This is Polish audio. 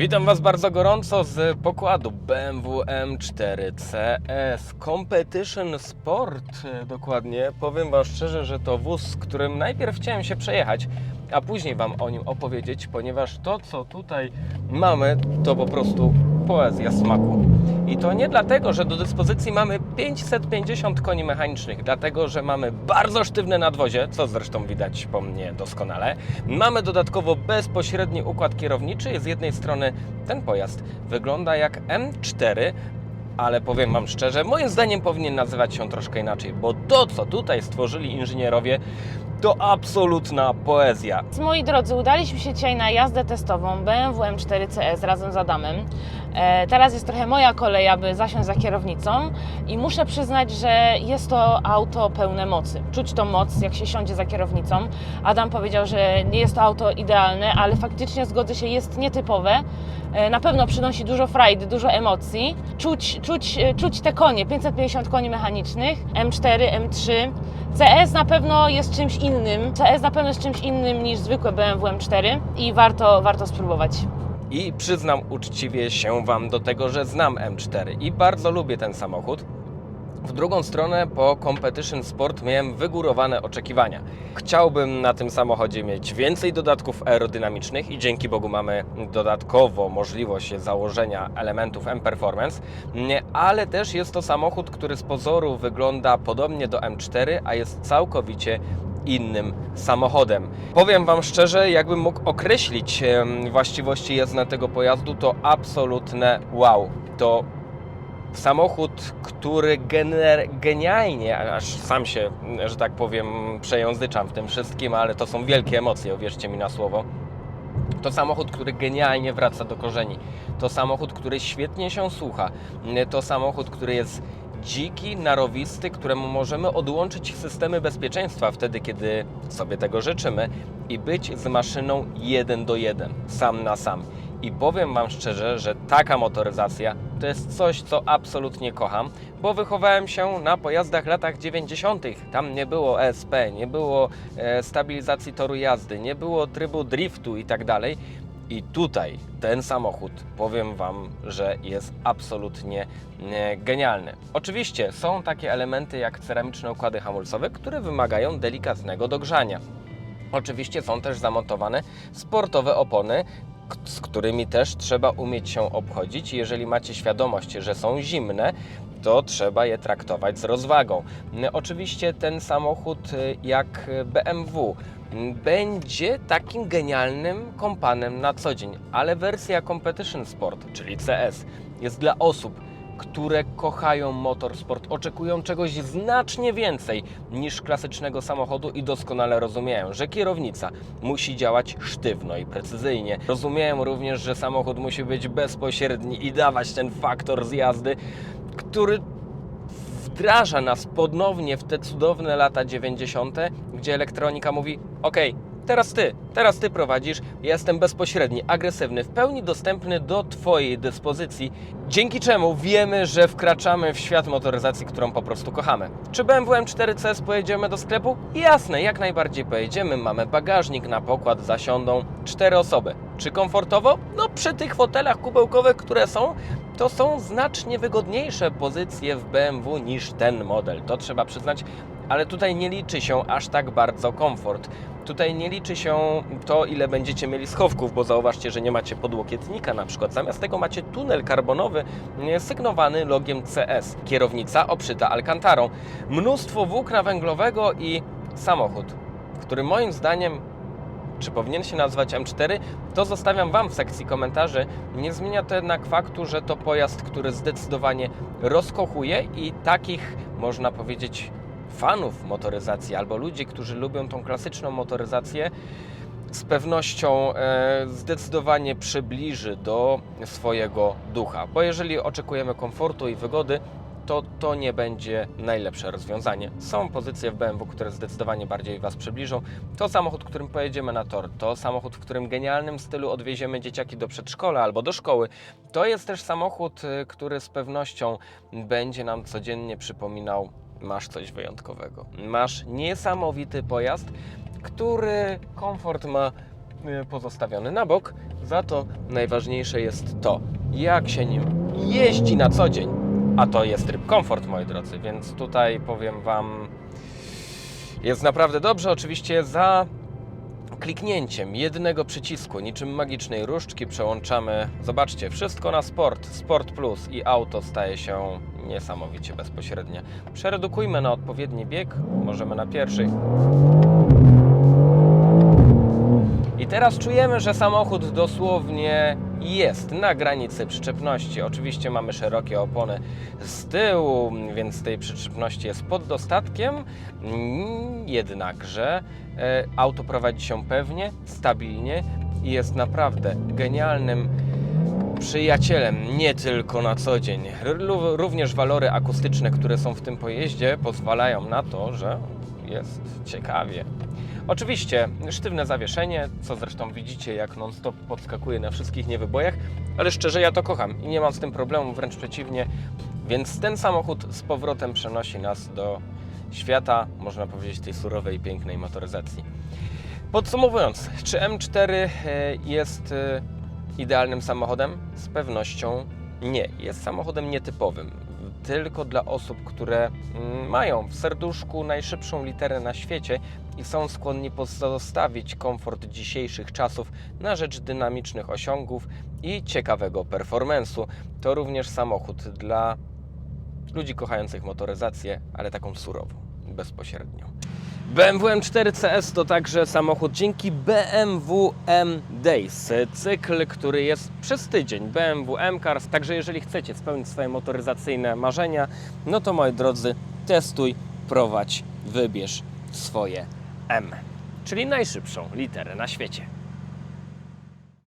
Witam Was bardzo gorąco z pokładu BMW M4 CS Competition Sport. e, Dokładnie powiem Wam szczerze, że to wóz, z którym najpierw chciałem się przejechać, a później Wam o nim opowiedzieć, ponieważ to, co tutaj mamy, to po prostu poezja smaku. I to nie dlatego, że do dyspozycji mamy 550 koni mechanicznych, dlatego, że mamy bardzo sztywne nadwozie, co zresztą widać po mnie doskonale. Mamy dodatkowo bezpośredni układ kierowniczy. Z jednej strony ten pojazd wygląda jak M4, ale powiem Wam szczerze, moim zdaniem powinien nazywać się troszkę inaczej, bo to, co tutaj stworzyli inżynierowie, to absolutna poezja. Moi drodzy, udaliśmy się dzisiaj na jazdę testową BMW M4 CS razem z Adamem. E, teraz jest trochę moja kolej, aby zasiąść za kierownicą i muszę przyznać, że jest to auto pełne mocy. Czuć tą moc, jak się siądzie za kierownicą. Adam powiedział, że nie jest to auto idealne, ale faktycznie zgodzę się, jest nietypowe. E, na pewno przynosi dużo frajdy, dużo emocji. Czuć, czuć, e, czuć te konie, 550 koni mechanicznych, M4, M3. CS na pewno jest czymś innym. CS na pewno jest czymś innym niż zwykłe BMW M4 i warto, warto spróbować. I przyznam uczciwie się Wam do tego, że znam M4 i bardzo lubię ten samochód. W drugą stronę po Competition Sport miałem wygórowane oczekiwania. Chciałbym na tym samochodzie mieć więcej dodatków aerodynamicznych i dzięki Bogu mamy dodatkowo możliwość założenia elementów M-Performance, ale też jest to samochód, który z pozoru wygląda podobnie do M4, a jest całkowicie innym samochodem. Powiem Wam szczerze, jakbym mógł określić właściwości jezdne tego pojazdu, to absolutne wow. To samochód, który genialnie, aż sam się, że tak powiem, przejęzyczam w tym wszystkim, ale to są wielkie emocje, uwierzcie mi na słowo. To samochód, który genialnie wraca do korzeni. To samochód, który świetnie się słucha. To samochód, który jest dziki, narowisty, któremu możemy odłączyć systemy bezpieczeństwa wtedy, kiedy sobie tego życzymy i być z maszyną jeden do jeden, sam na sam. I powiem Wam szczerze, że taka motoryzacja to jest coś, co absolutnie kocham, bo wychowałem się na pojazdach latach 90. Tam nie było ESP, nie było e, stabilizacji toru jazdy, nie było trybu driftu i tak dalej. I tutaj ten samochód, powiem Wam, że jest absolutnie e, genialny. Oczywiście są takie elementy jak ceramiczne układy hamulcowe, które wymagają delikatnego dogrzania. Oczywiście są też zamontowane sportowe opony, z którymi też trzeba umieć się obchodzić. Jeżeli macie świadomość, że są zimne, to trzeba je traktować z rozwagą. Oczywiście ten samochód, y, jak BMW, będzie takim genialnym kompanem na co dzień, ale wersja Competition Sport, czyli CS, jest dla osób, które kochają motorsport, oczekują czegoś znacznie więcej niż klasycznego samochodu i doskonale rozumieją, że kierownica musi działać sztywno i precyzyjnie. Rozumieją również, że samochód musi być bezpośredni i dawać ten faktor z jazdy, który wdraża nas ponownie w te cudowne lata 90., gdzie elektronika mówi: OK, teraz ty, teraz ty prowadzisz, jestem bezpośredni, agresywny, w pełni dostępny do Twojej dyspozycji, dzięki czemu wiemy, że wkraczamy w świat motoryzacji, którą po prostu kochamy. Czy BMW M4CS pojedziemy do sklepu? Jasne, jak najbardziej pojedziemy. Mamy bagażnik na pokład, zasiądą cztery osoby. Czy komfortowo? No przy tych fotelach kubełkowych, które są, to są znacznie wygodniejsze pozycje w BMW niż ten model. To trzeba przyznać, ale tutaj nie liczy się aż tak bardzo komfort. Tutaj nie liczy się to, ile będziecie mieli schowków, bo zauważcie, że nie macie podłokietnika na przykład. Zamiast tego macie tunel karbonowy sygnowany logiem CS. Kierownica obszyta alkantarą. Mnóstwo włókna węglowego i samochód, który moim zdaniem czy powinien się nazywać M4, to zostawiam Wam w sekcji komentarzy. Nie zmienia to jednak faktu, że to pojazd, który zdecydowanie rozkochuje i takich, można powiedzieć, fanów motoryzacji albo ludzi, którzy lubią tą klasyczną motoryzację, z pewnością e, zdecydowanie przybliży do swojego ducha. Bo jeżeli oczekujemy komfortu i wygody, to to nie będzie najlepsze rozwiązanie. Są pozycje w BMW, które zdecydowanie bardziej Was przybliżą. To samochód, którym pojedziemy na tor, to samochód, w którym genialnym stylu odwieziemy dzieciaki do przedszkola albo do szkoły. To jest też samochód, y, który z pewnością będzie nam codziennie przypominał masz coś wyjątkowego. Masz niesamowity pojazd, który komfort ma y, pozostawiony na bok, Za to najważniejsze jest to, jak się nim jeździ na co dzień. A to jest tryb komfort, moi drodzy, więc tutaj powiem Wam, jest naprawdę dobrze. Oczywiście za kliknięciem jednego przycisku, niczym magicznej różdżki, przełączamy, zobaczcie, wszystko na sport, Sport Plus i auto staje się niesamowicie bezpośrednie. Przeredukujmy na odpowiedni bieg, możemy na pierwszy. I teraz czujemy, że samochód dosłownie jest na granicy przyczepności. Oczywiście mamy szerokie opony z tyłu, więc tej przyczepności jest pod dostatkiem. Jednakże e, auto prowadzi się pewnie, stabilnie i jest naprawdę genialnym przyjacielem, nie tylko na co dzień. Również walory akustyczne, które są w tym pojeździe, pozwalają na to, że jest ciekawie. Oczywiście sztywne zawieszenie, co zresztą widzicie, jak non-stop podskakuje na wszystkich niewybojach, ale szczerze ja to kocham i nie mam z tym problemu, wręcz przeciwnie. Więc ten samochód z powrotem przenosi nas do świata, można powiedzieć, tej surowej, pięknej motoryzacji. Podsumowując, czy M4 e, jest e, idealnym samochodem? Z pewnością nie. Jest samochodem nietypowym. Tylko dla osób, które mm, mają w serduszku najszybszą literę na świecie i są skłonni pozostawić komfort dzisiejszych czasów na rzecz dynamicznych osiągów i ciekawego performance'u. To również samochód dla ludzi kochających motoryzację, ale taką surową, bezpośrednią. BMW M4 CS to także samochód dzięki BMW M Days, cykl, który jest przez tydzień BMW M Cars. Także jeżeli chcecie spełnić swoje motoryzacyjne marzenia, no to moi drodzy, testuj, prowadź, wybierz swoje M, czyli najszybszą literę na świecie.